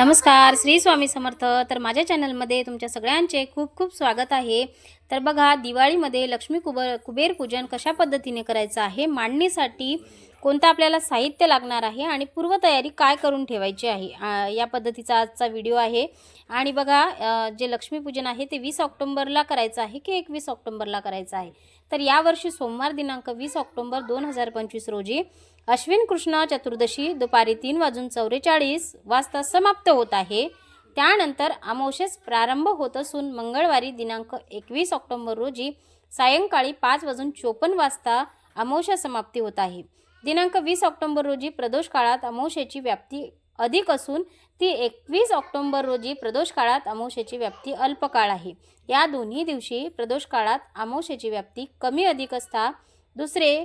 नमस्कार श्री स्वामी समर्थ. तर माझ्या चॅनलमध्ये तुमच्या सगळ्यांचे खूप खूप स्वागत आहे. तर बघा दिवाळीमध्ये लक्ष्मी कुबर कुबेर पूजन कशा पद्धतीने करायचं आहे? मांडणीसाठी कोणतं आपल्याला साहित्य लागणार आहे आणि पूर्वतयारी काय करून ठेवायची आहे? या पद्धतीचा आजचा व्हिडिओ आहे. आणि बघा जे लक्ष्मीपूजन आहे ते वीस ऑक्टोंबरला करायचं आहे की एकवीस ऑक्टोंबरला करायचं आहे? तर यावर्षी सोमवार दिनांक वीस ऑक्टोंबर दोन हजार पंचवीस रोजी अश्विन कृष्ण चतुर्दशी दुपारी तीन वाजून चौवेचाळीस वाजता समाप्त होत आहे. त्यानंतर अमावशेस प्रारंभ होत असून मंगळवारी दिनांक एकवीस ऑक्टोंबर रोजी सायंकाळी पाच वाजून चोपन्न वाजता अमावश्या समाप्ती होत आहे. दिनांक वीस ऑक्टोंबर रोजी प्रदोष काळात अमावशेची व्याप्ती अधिक असून ती एकवीस ऑक्टोंबर रोजी प्रदोष काळात अमावशेची व्याप्ती अल्पकाळ आहे. या दोन्ही दिवशी प्रदोष काळात अमावशेची व्याप्ती कमी अधिक असता. दुसरे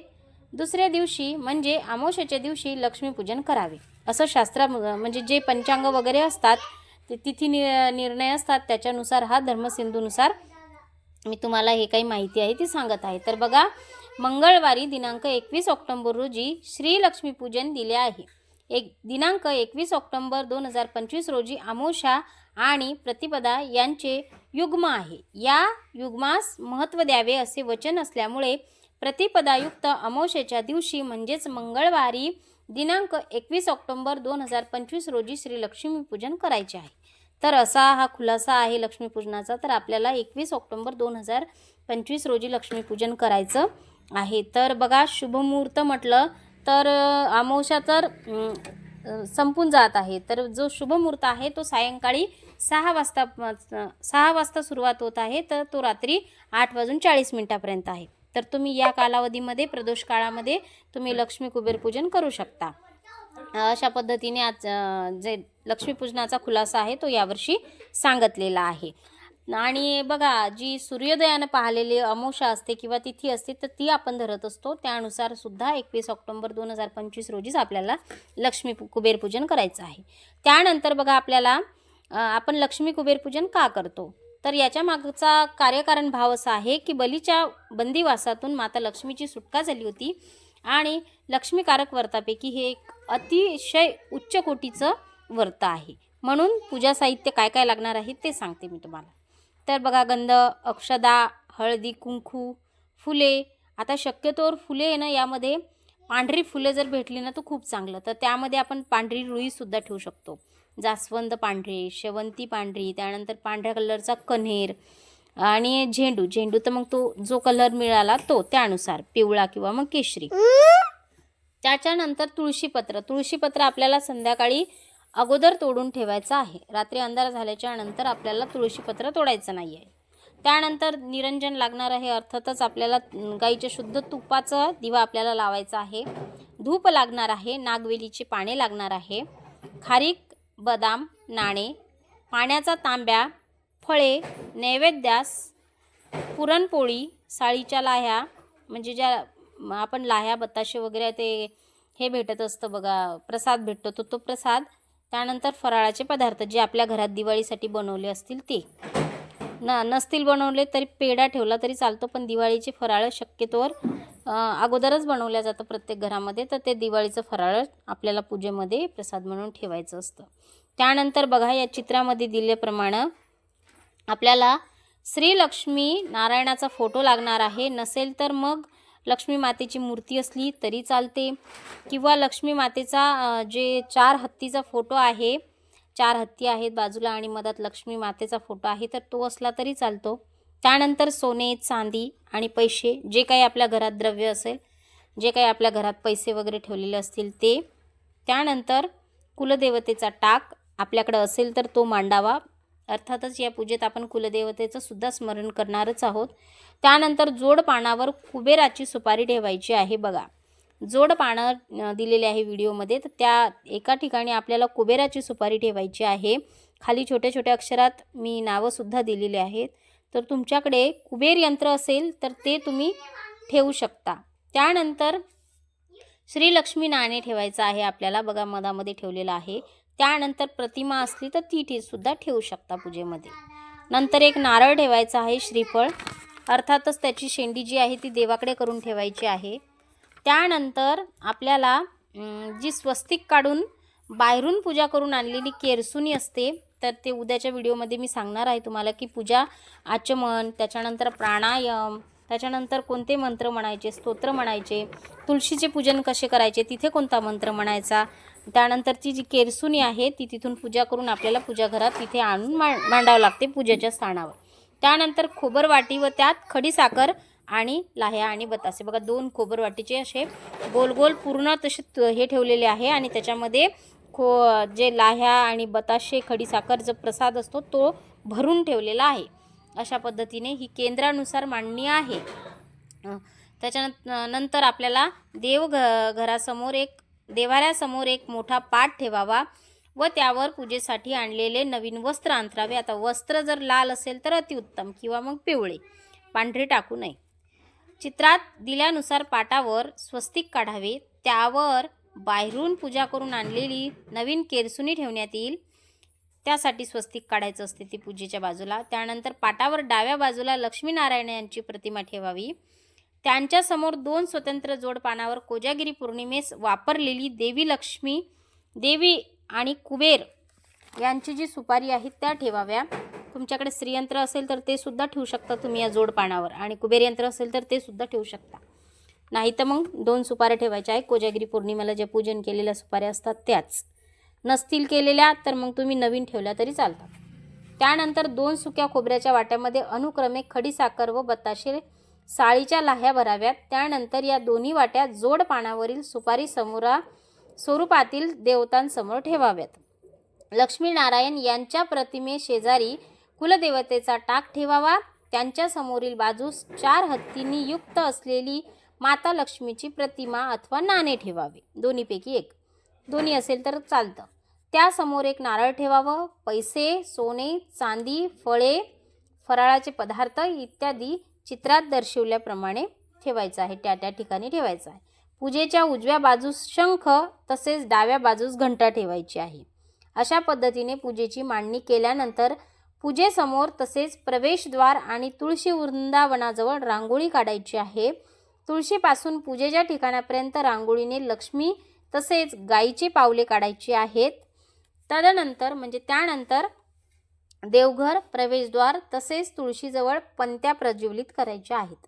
दुसऱ्या दिवशी म्हणजे अमावशेच्या दिवशी लक्ष्मीपूजन करावे. असं शास्त्रा म्हणजे जे पंचांग वगैरे असतात ते तिथी नि निर्णय असतात त्याच्यानुसार हा धर्मसिंधूनुसार मी तुम्हाला हे काही माहिती आहे ती सांगत आहे. तर बघा मंगळवारी दिनांक एकवीस ऑक्टोंबर रोजी श्री लक्ष्मीपूजन दिले आहे. एक दिनांक एकवीस ऑक्टोंबर दोन हजार पंचवीस रोजी आमोषा आणि प्रतिपदा यांचे युग्म आहे. या युग्मास महत्त्व द्यावे असे वचन असल्यामुळे प्रतिपदायुक्त अमोशेच्या दिवशी म्हणजेच मंगळवारी दिनांक एकवीस ऑक्टोंबर दोन हजार पंचवीस रोजी श्री लक्ष्मीपूजन करायचे आहे. तर असा हा खुलासा आहे लक्ष्मीपूजनाचा तर आपल्याला एकवीस ऑक्टोंबर दोन हजार पंचवीस रोजी लक्ष्मीपूजन करायचं आहे. तर बघा शुभमुहूर्त म्हटलं तर अमावस्या तर संपून जात आहे. तर जो शुभमुहूर्त आहे तो सायंकाळी सहा वाजता सहा वाजता सुरुवात होत आहे. तर तो रात्री आठ वाजून चाळीस मिनटापर्यंत आहे. तर तुम्ही या कालावधीमध्ये प्रदोष काळामध्ये तुम्ही लक्ष्मी कुबेर पूजन करू शकता. अशा पद्धतीने आज जे लक्ष्मीपूजनाचा खुलासा आहे तो यावर्षी सांगितलेला आहे. आणि बघा जी सूर्योदयानं पाहिलेली अमोषा असते किंवा तिथी असते तर ती आपण धरत असतो. त्यानुसार सुद्धा एकवीस ऑक्टोंबर दोन हजार पंचवीस रोजीच आपल्याला लक्ष्मी कुबेरपूजन कुबेर पूजन करायचं आहे. त्यानंतर बघा आपल्याला आपण लक्ष्मी कुबेर पूजन का करतो? तर याच्या मागचा कार्यकारण भाव असा आहे की बलीच्या बंदिवासातून माता लक्ष्मीची सुटका झाली होती आणि लक्ष्मीकारक व्रतापैकी हे एक अतिशय उच्च कोटीचं व्रत आहे. म्हणून पूजा साहित्य काय काय लागणार आहे ते सांगते मी तुम्हाला. तर बघा गंध अक्षदा हळदी कुंकू फुले. आता शक्यतोवर फुले आहे ना यामध्ये पांढरी फुले जर भेटली ना तर खूप चांगलं. तर त्यामध्ये आपण पांढरी रुईसुद्धा ठेवू शकतो. जास्वंद पांढरे शेवंती पांढरी त्यानंतर पांढऱ्या कलरचा कन्हेर आणि झेंडू. झेंडू तर मग तो जो कलर मिळाला तो त्यानुसार. पिवळा किंवा मग केशरी. त्याच्यानंतर तुळशीपत्र. तुळशीपत्र आपल्याला संध्याकाळी अगोदर तोडून ठेवायचं आहे. रात्री अंधार झाल्याच्यानंतर आपल्याला तुळशीपत्र तोडायचं नाही आहे त्यानंतर निरंजन लागणार आहे अर्थातच आपल्याला गाईच्या शुद्ध तुपाचा दिवा आपल्याला लावायचा आहे. धूप लागणार आहे नागवेलीची पाने लागणार आहे. खारीक बदाम नाणे पाण्याचा तांब्या फळे नैवेद्यास पुरणपोळी साळीच्या लाह्या म्हणजे ज्या आपण लाह्या बताशे वगैरे ते हे भेटत असतं बघा प्रसाद भेटतो तो तो प्रसाद त्यानंतर फराळाचे पदार्थ जे आपल्या घरात दिवाळीसाठी बनवले असतील ते. न नसतील बनवले तरी पेढा ठेवला तरी चालतो पण दिवाळीचे फराळ शक्यतोवर अगोदरच बनवल्या जातं प्रत्येक घरामध्ये तर ते दिवाळीचं फराळ आपल्याला पूजेमध्ये प्रसाद म्हणून ठेवायचं असतं. त्यानंतर बघा या चित्रामध्ये दिल्याप्रमाणे आपल्याला श्रीलक्ष्मी नारायणाचा फोटो लागणार आहे. नसेल तर मग लक्ष्मी मातेची मूर्ती असली तरी चालते. किंवा लक्ष्मी मातेचा जे चार हत्तीचा फोटो आहे चार हत्ती आहेत बाजूला आणि मधात लक्ष्मी मातेचा फोटो आहे तर तो असला तरी चालतो. त्यानंतर सोने चांदी आणि पैसे जे काही आपल्या घरात द्रव्य असेल जे काही आपल्या घरात पैसे वगैरे ठेवलेले असतील ते. त्यानंतर कुलदेवतेचा टाक आपल्याकडं असेल तर तो मांडावा. अर्थातच या पूजेत आपण कुलदेवतेचं सुद्धा स्मरण करणारच आहोत. त्यानंतर जोड पानावर कुबेराची सुपारी ठेवायची आहे बघा. जोड पानं दिलेले आहे व्हिडिओमध्ये. तर त्या एका ठिकाणी आपल्याला कुबेराची सुपारी ठेवायची आहे. खाली छोट्या छोट्या अक्षरात मी नावंसुद्धा दिलेली आहेत. तर तुमच्याकडे कुबेर यंत्र असेल तर ते तुम्ही ठेवू शकता. त्यानंतर श्रीलक्ष्मी नाणे ठेवायचं आहे आपल्याला. बघा मधामध्ये ठेवलेलं आहे. त्यानंतर प्रतिमा असली तर ती ठे सुद्धा ठेवू शकता पूजेमध्ये. नंतर एक नारळ ठेवायचा आहे श्रीफळ. अर्थातच त्याची शेंडी जी आहे ती देवाकडे करून ठेवायची आहे. त्यानंतर आपल्याला जी स्वस्तिक काढून बाहेरून पूजा करून आणलेली केरसुनी असते तर ते उद्याच्या व्हिडिओमध्ये मी सांगणार आहे तुम्हाला की पूजा आचमन त्याच्यानंतर प्राणायाम त्याच्यानंतर कोणते मंत्र म्हणायचे स्तोत्र म्हणायचे तुळशीचे पूजन कसे करायचे तिथे कोणता मंत्र म्हणायचा त्यानंतरची जी केरसुनी आहे ती तिथून पूजा करून आपल्याला पूजा घरात तिथे आणून मा मांडावं लागते पूजेच्या स्थानावर. त्यानंतर खोबरवाटी व त्यात खडीसाखर आणि लाह्या आणि बतासे. बघा दोन खोबरवाटीचे असे गोल गोल पूर्ण तसे त- हे ठेवलेले आहे आणि त्याच्यामध्ये खो जे लाह्या आणि बताशे खडीसाखर जो प्रसाद असतो तो भरून ठेवलेला आहे. अशा पद्धतीने ही केंद्रानुसार मांडणी आहे. त्याच्यानंतर नंतर आपल्याला देव घ घरासमोर एक देवाऱ्यासमोर एक मोठा पाट ठेवावा व त्यावर पूजेसाठी आणलेले नवीन वस्त्र अंतरावे. आता वस्त्र जर लाल असेल तर अतिउत्तम किंवा मग पिवळे. पांढरे टाकू नये. चित्रात दिल्यानुसार पाटावर स्वस्तिक काढावे. त्यावर बाहेरून पूजा करून आणलेली नवीन केरसुनी ठेवण्यात येईल. त्यासाठी स्वस्तिक काढायचं असते ती पूजेच्या बाजूला. त्यानंतर पाटावर डाव्या बाजूला लक्ष्मीनारायण यांची प्रतिमा ठेवावी. त्यांच्यासमोर दोन स्वतंत्र जोडपानावर कोजागिरी पौर्णिमेस वापरलेली देवी लक्ष्मी देवी आणि कुबेर यांची जी सुपारी आहेत त्या ठेवाव्या. तुमच्याकडे स्त्रीयंत्र असेल तर ते सुद्धा ठेवू शकता तुम्ही या जोडपानावर आणि कुबेर यंत्र असेल तर ते सुद्धा ठेवू शकता. नाही तर मग दोन सुपाऱ्या ठेवायच्या आहे कोजागिरी पौर्णिमेला ज्या पूजन केलेल्या सुपाऱ्या असतात त्याच. नसतील केलेल्या तर मग तुम्ही नवीन ठेवल्या तरी चालतात. त्यानंतर दोन सुक्या खोबऱ्याच्या वाट्यामध्ये अनुक्रमे खडीसाखर व बताशे साळीच्या लाह्या भराव्यात. त्यानंतर या दोन्ही वाट्या जोड पानावरील सुपारी समोरा स्वरूपातील देवतांसमोर ठेवाव्यात. लक्ष्मीनारायण यांच्या प्रतिमे शेजारी कुलदेवतेचा टाक ठेवावा. त्यांच्या समोरील बाजूस चार हत्तींनी युक्त असलेली माता लक्ष्मीची प्रतिमा अथवा नाणे ठेवावे. दोन्हीपैकी एक. दोन्ही असेल तर चालतं. त्यासमोर एक नारळ ठेवावं. पैसे सोने चांदी फळे फराळाचे पदार्थ इत्यादी चित्रात दर्शवल्याप्रमाणे ठेवायचं आहे. त्या त्या ठिकाणी ठेवायचं आहे. पूजेच्या उजव्या बाजूस शंख तसेच डाव्या बाजूस घंटा ठेवायची आहे. अशा पद्धतीने पूजेची मांडणी केल्यानंतर पूजेसमोर तसेच प्रवेशद्वार आणि तुळशी वृंदावनाजवळ रांगोळी काढायची आहे. तुळशीपासून पूजेच्या ठिकाणापर्यंत रांगोळीने लक्ष्मी तसेच गायीची पावले काढायची आहेत. तदनंतर म्हणजे त्यानंतर देवघर प्रवेशद्वार तसेच तुळशीजवळ पंत्या प्रज्वलित करायच्या आहेत.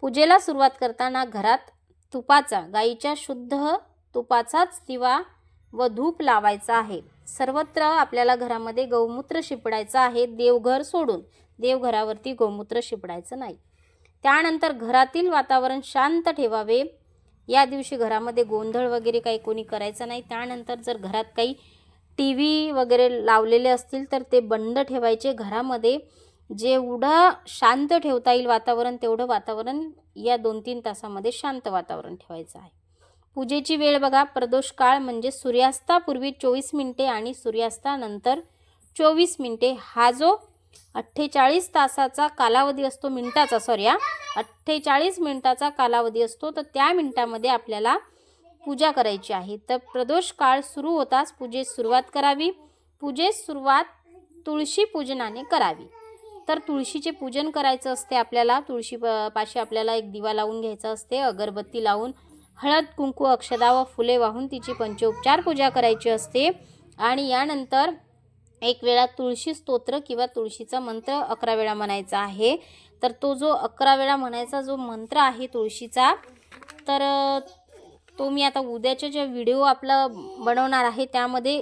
पूजेला सुरुवात करताना घरात तुपाचा गाईच्या शुद्ध तुपाचाच दिवा व धूप लावायचा आहे. सर्वत्र आपल्याला घरामध्ये गौमूत्र शिपडायचं आहे देवघर सोडून. देवघरावरती गोमूत्र शिपडायचं नाही. त्यानंतर घरातील वातावरण शांत ठेवावे. या दिवशी घरामध्ये गोंधळ वगैरे काही कोणी करायचं नाही. त्यानंतर जर घरात काही टी व्ही वगैरे लावलेले असतील तर ते बंद ठेवायचे. घरामध्ये जेवढं शांत ठेवता येईल वातावरण तेवढं वातावरण या दोन तीन तासामध्ये शांत वातावरण ठेवायचं आहे. पूजेची वेळ बघा. प्रदोष काळ म्हणजे सूर्यास्तापूर्वी चोवीस मिनिटे आणि सूर्यास्तानंतर चोवीस मिनिटे. हा जो अठ्ठेचाळीस तासाचा कालावधी असतो मिनिटाचा सॉरी हा. अठ्ठेचाळीस मिनिटाचा कालावधी असतो तर त्या मिनिटामध्ये आपल्याला पूजा करायची आहे. तर प्रदोष काळ सुरू होताच पूजेस सुरुवात करावी. पूजेस सुरुवात तुळशी पूजनाने करावी. तर तुळशीचे पूजन करायचं असते आपल्याला. तुळशी पाशी आपल्याला एक दिवा लावून घ्यायचा असते अगरबत्ती लावून. हळद कुंकू अक्षदा व फुले वाहून तिची पंचोपचार पूजा करायची असते. आणि यानंतर एक वेळा तुळशी स्तोत्र किंवा तुळशीचा मंत्र अकरा वेळा म्हणायचा आहे. तर तो जो अकरा वेळा म्हणायचा जो मंत्र आहे तुळशीचा तर तो मी आता उद्याच्या जे व्हिडिओ आपला बनवणार आहे त्यामध्ये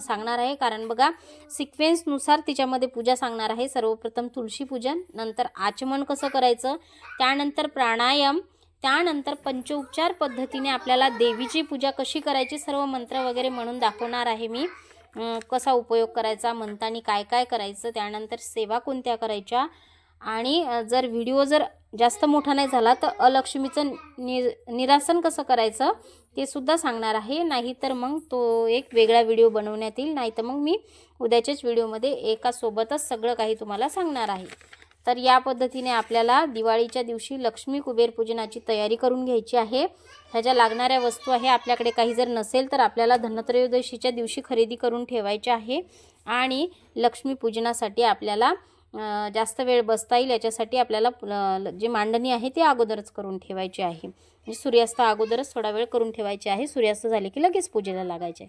सांगणार आहे. कारण बघा सिक्वेन्सनुसार तिच्यामध्ये पूजा सांगणार आहे. सर्वप्रथम तुळशी पूजन नंतर आचमन कसं करायचं त्यानंतर प्राणायाम त्यानंतर पंचोपचार पद्धतीने आपल्याला देवीची पूजा कशी करायची सर्व मंत्र वगैरे म्हणून दाखवणार आहे मी. कसा उपयोग करायचा मंतानी काय काय करायचं त्यानंतर सेवा कोणत्या करायच्या आणि जर व्हिडिओ जर जास्त मोठा नाही झाला तर अलक्ष्मीचं नि निरासन कसं करायचं ते सुद्धा सांगणार आहे. नाही तर मग तो एक वेगळा व्हिडिओ बनवण्यात येईल. नाही तर मग मी उद्याच्याच व्हिडिओमध्ये एकासोबतच सगळं काही तुम्हाला सांगणार आहे. तर या पद्धतीने आपल्याला दिवाळीच्या दिवशी लक्ष्मी कुबेर पूजनाची तयारी करून घ्यायची आहे. ह्याच्या लागणाऱ्या वस्तू आहे आपल्याकडे काही जर नसेल तर आपल्याला धनत्रयोदशीच्या दिवशी खरेदी करून ठेवायची आहे. आणि लक्ष्मीपूजनासाठी आपल्याला जास्त वेळ बसता येईल याच्यासाठी आपल्याला जी मांडणी आहे ती अगोदरच करून ठेवायची आहे. म्हणजे सूर्यास्त अगोदरच थोडा वेळ करून ठेवायची आहे. सूर्यास्त झाले की लगेच पूजेला लागायचे.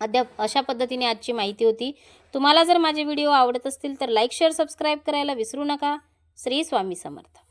अद्याप अशा पद्धतीने आजची माहिती होती. तुम्हाला जर माझे व्हिडिओ आवडत असतील तर लाईक शेअर सबस्क्राईब करायला विसरू नका. श्री स्वामी समर्थ.